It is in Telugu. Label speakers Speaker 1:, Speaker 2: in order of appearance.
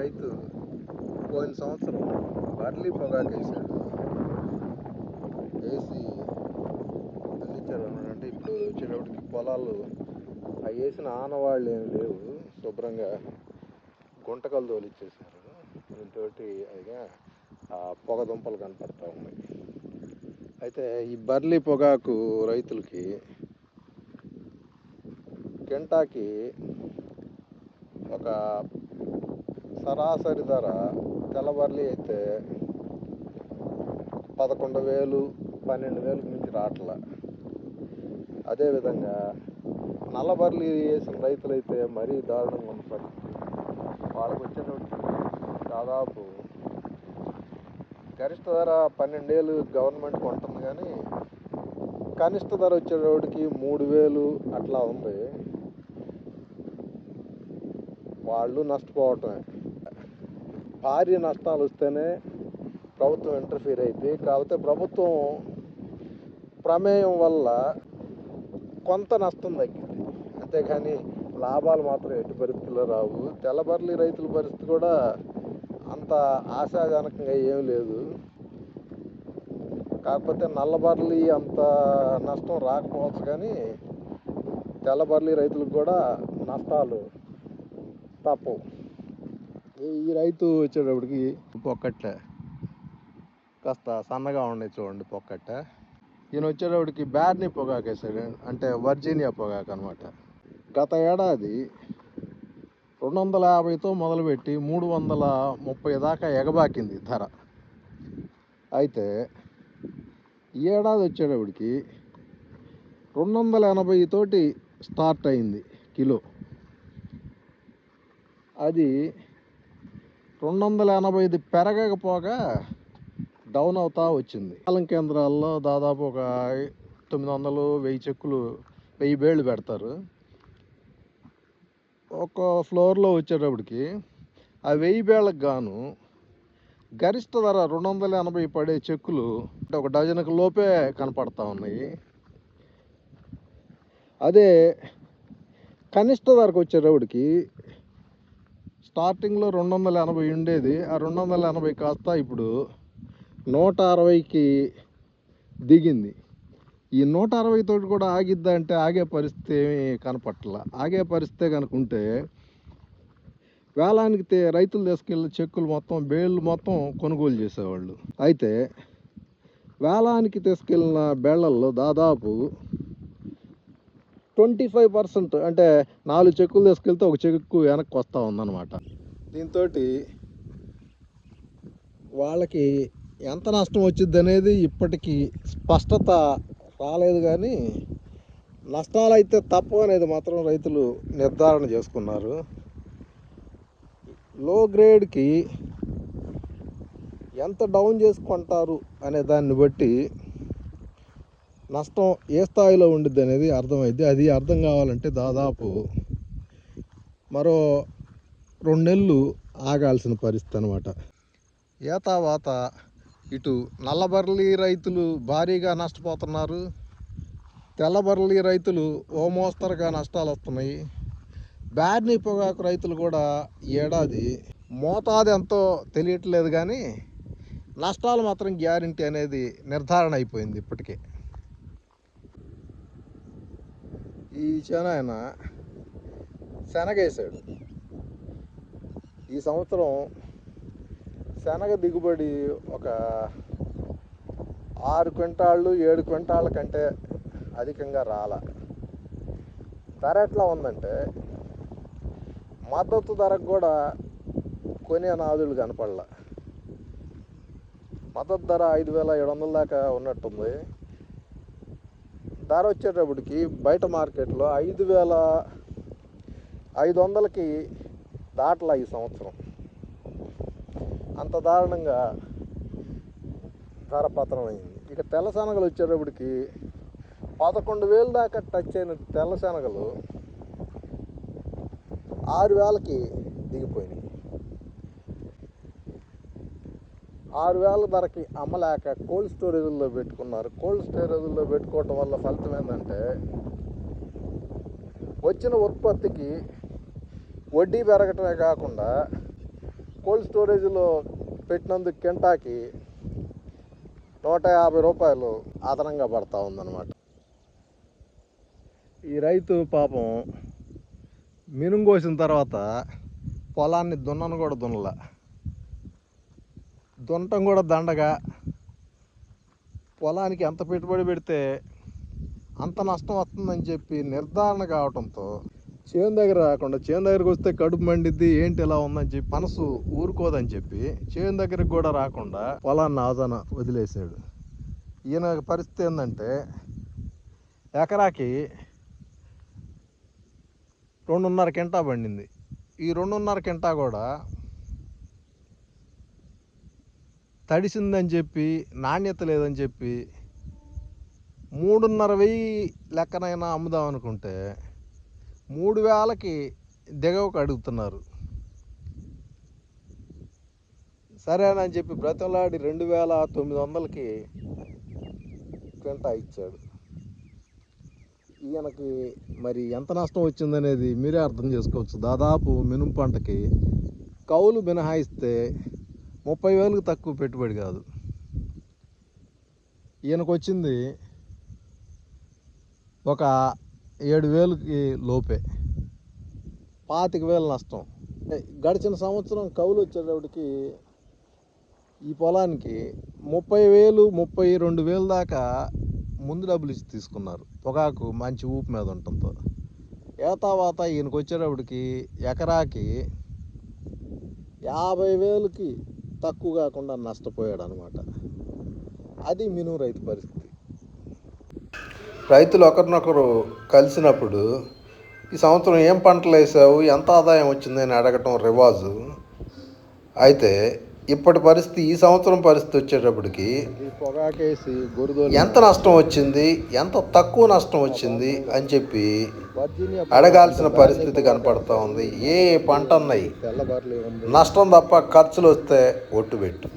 Speaker 1: రైతు పోయిన సంవత్సరం బర్లీ పొగాకు వేసాడు. వేసి అందించారు అంటే ఇప్పుడు వచ్చేటప్పటికి పొలాలు అవి వేసిన ఆనవాళ్ళు ఏమి లేవు. శుభ్రంగా గుంటకలు తోలిచ్చేసారు దీంతో అయిగా ఆ పొగ దుంపలు కనపడతా ఉన్నాయి. అయితే ఈ బర్లీ పొగాకు రైతులకి కెంటాకి ఒక సరాసరి ధర తెల్లబర్లీ అయితే పదకొండు వేలు పన్నెండు వేలకు మించి రావట్ల అదేవిధంగా నల్లబర్లీ వేసిన రైతులైతే మరీ దారుణంగా ఉన్న పరిస్థితి వాళ్ళకి వచ్చేటప్పటికి దాదాపు గరిష్ట ధర పన్నెండేళ్ళు గవర్నమెంట్ కొంటుంది కానీ కనిష్ట ధర వచ్చేటోడికి మూడు వేలు అట్లా ఉంది. వాళ్ళు నష్టపోవటమే. భారీ నష్టాలు వస్తేనే ప్రభుత్వం ఇంటర్ఫీర్ అయితే కాకపోతే ప్రభుత్వం ప్రమేయం వల్ల కొంత నష్టం తగ్గింది. అంతేకాని లాభాలు మాత్రం ఎట్టి పరిస్థితుల్లో రావు. తెల్లబర్లి రైతుల పరిస్థితి కూడా అంత ఆశాజనకంగా ఏం లేదు. కాకపోతే నల్లబర్లి అంత నష్టం రాకపోవచ్చు కానీ తెల్లబర్లి రైతులకు కూడా నష్టాలు తప్పవు. ఈ- రైతు వచ్చేటప్పటికి పొక్కట్లే. కాస్త సన్నగా ఉన్నాయి చూడండి పొక్కట్ట ఈయన వచ్చేటప్పటికి బ్యాడ్ని పొగాకు అంటే వర్జీనియా పొగాకు అనమాట గత ఏడాది రెండు వందల యాభైతో మొదలుపెట్టి మూడు వందల ముప్పై దాకా ఎగబాకింది ధర. అయితే ఈ ఏడాది వచ్చేటప్పటికి రెండు వందల ఎనభై తోటి స్టార్ట్ అయింది కిలో. అది రెండు వందల ఎనభై ఇది పెరగకపోగా డౌన్ అవుతా వచ్చింది. పాలన కేంద్రాల్లో దాదాపు ఒక తొమ్మిది వందలు వెయ్యి చెక్కులు వెయ్యి బేళ్ళు పెడతారు. ఒక ఫ్లోర్లో వచ్చేటప్పటికి ఆ వెయ్యి బేళ్ళకు గాను గరిష్ట ధర రెండు వందల ఎనభై పడే చెక్కులు అంటే ఒక డజన్కి లోపే కనపడతా ఉన్నాయి. అదే కనిష్ట ధరకు వచ్చేటప్పటికి స్టార్టింగ్లో రెండు వందల ఎనభై ఉండేది. ఆ రెండు వందల ఎనభై కాస్త ఇప్పుడు నూట అరవైకి దిగింది. ఈ నూట అరవై తోటి కూడా ఆగిద్దా అంటే ఆగే పరిస్థితి ఏమీ కనపట్ల. ఆగే పరిస్థితే కనుక ఉంటే వేలానికి రైతులు తీసుకెళ్ళి చెక్కులు మొత్తం బేళ్ళు మొత్తం కొనుగోలు చేసేవాళ్ళు. అయితే వేలానికి తీసుకెళ్ళిన బేళ్ళల్లో దాదాపు ట్వంటీ ఫైవ్ పర్సెంట్ అంటే నాలుగు చెక్కులు తీసుకెళ్తే ఒక చెక్కు వెనక్కి వస్తూ ఉందన్నమాట. దీంతో వాళ్ళకి ఎంత నష్టం వచ్చింది అనేది ఇప్పటికీ స్పష్టత రాలేదు కానీ నష్టాలు అయితే తప్పు అనేది మాత్రం రైతులు నిర్ధారణ చేసుకున్నారు. లో గ్రేడ్కి ఎంత డౌన్ చేసుకుంటారు అనే దాన్ని బట్టి నష్టం ఏ స్థాయిలో ఉండిద్ది అనేది అర్థమైంది అది అర్థం కావాలంటే దాదాపు మరో రెండు నెలలు ఆగాల్సిన పరిస్థితి అనమాట ఏతావాత ఇటు నల్లబర్లి రైతులు భారీగా నష్టపోతున్నారు. తెల్లబర్లి రైతులు ఓ మోస్తరుగా నష్టాలు వస్తున్నాయి. బ్యాడ్ని పొగాకు రైతులు కూడా ఏడాది మోతాదు ఎంతో తెలియట్లేదు కానీ నష్టాలు మాత్రం గ్యారంటీ అనేది నిర్ధారణ అయిపోయింది ఇప్పటికే. ఈ చెనాయన శనగేశాడు ఈ సంవత్సరం శనగ దిగుబడి ఒక ఆరు క్వింటాళ్ళు ఏడు క్వింటాళ్ళ కంటే అధికంగా రాల. ధర ఎట్లా ఉందంటే మద్దతు ధరకు కూడా కొనే నాదులు కనపడలా. మద్దతు ధర ఐదు వేల ఏడు వందల దాకా ఉన్నట్టుంది. ధర వచ్చేటప్పటికి బయట మార్కెట్లో ఐదు వేల ఐదు వందలకి దాటలా ఈ సంవత్సరం. అంత దారుణంగా ధర పతనం అయింది ఇక తెల్ల శనగలు వచ్చేటప్పటికి పదకొండు వేలు దాకా టచ్ అయిన తెల్ల శనగలు ఆరు వేలకి దిగిపోయినాయి. ఆరు వేల ధరకి అమ్మలేక కోల్డ్ స్టోరేజ్లో పెట్టుకున్నారు. కోల్డ్ స్టోరేజ్లో పెట్టుకోవటం వల్ల ఫలితం ఏంటంటే వచ్చిన ఉత్పత్తికి వడ్డీ పెరగటమే కాకుండా కోల్డ్ స్టోరేజ్లో పెట్టినందుకు కింటాకి నూట యాభై రూపాయలు అదనంగా పడతా ఉందన్నమాట. ఈ రైతు పాపం మినుము కోసిన తర్వాత పొలాన్ని దున్నను కూడా దున్నలే. దున్నటం కూడా దండగా. పొలానికి ఎంత పెట్టుబడి పెడితే అంత నష్టం వస్తుందని చెప్పి నిర్ధారణ కావడంతో చేను దగ్గర రాకుండా చేను దగ్గరకు వస్తే కడుపు మండిద్ది ఏంటి ఇలా ఉందని చెప్పి మనసు ఊరుకోదని చెప్పి చేను దగ్గరికి కూడా రాకుండా పొలాన్ని ఆదాన వదిలేసాడు ఈయన పరిస్థితి ఏంటంటే ఎకరాకి రెండున్నర కింటా పండింది. ఈ రెండున్నర కింటా కూడా తడిసిందని చెప్పి నాణ్యత లేదని చెప్పి మూడున్నర వెయ్యి లెక్కనైనా అమ్ముదాం అనుకుంటే మూడు వేలకి దిగవకు అడుగుతున్నారు. సరేనని చెప్పి బ్రతలాడి రెండు వేల తొమ్మిది వందలకి క్వింటా ఇచ్చాడు. ఈయనకి మరి ఎంత నష్టం వచ్చిందనేది మీరే అర్థం చేసుకోవచ్చు. దాదాపు మినుము పంటకి కౌలు మినహాయిస్తే ముప్పై వేలకు తక్కువ పెట్టుబడి కాదు. ఈయనకు వచ్చింది ఒక ఏడు వేలకి లోపే. పాతిక వేలు నష్టం. గడిచిన సంవత్సరం కవులు వచ్చేటప్పటికి ఈ పొలానికి ముప్పై వేలు ముప్పై రెండు వేలు దాకా ముందు డబ్బులు ఇచ్చి తీసుకున్నారు. పొగాకు మంచి ఊపు మీద ఉండటంతో. ఏతావాత ఈయనకు వచ్చేటప్పటికి ఎకరాకి యాభై వేలకి తక్కువ కాకుండా నష్టపోయాడు అనమాట అది మినుము రైతు పరిస్థితి. రైతులు ఒకరినొకరు కలిసినప్పుడు ఈ సంవత్సరం ఏం పంటలు వేసావు? ఎంత ఆదాయం వచ్చిందని అడగటం రివాజు. అయితే ఇప్పటి పరిస్థితి ఈ సంవత్సరం పరిస్థితి వచ్చేటప్పటికి ఎంత నష్టం వచ్చింది ఎంత తక్కువ నష్టం వచ్చింది అని చెప్పి అడగాల్సిన పరిస్థితి కనపడతా ఉంది. ఏ పంట ఉన్నాయి? నష్టం తప్ప ఖర్చులు వస్తే ఒట్టు పెట్టు.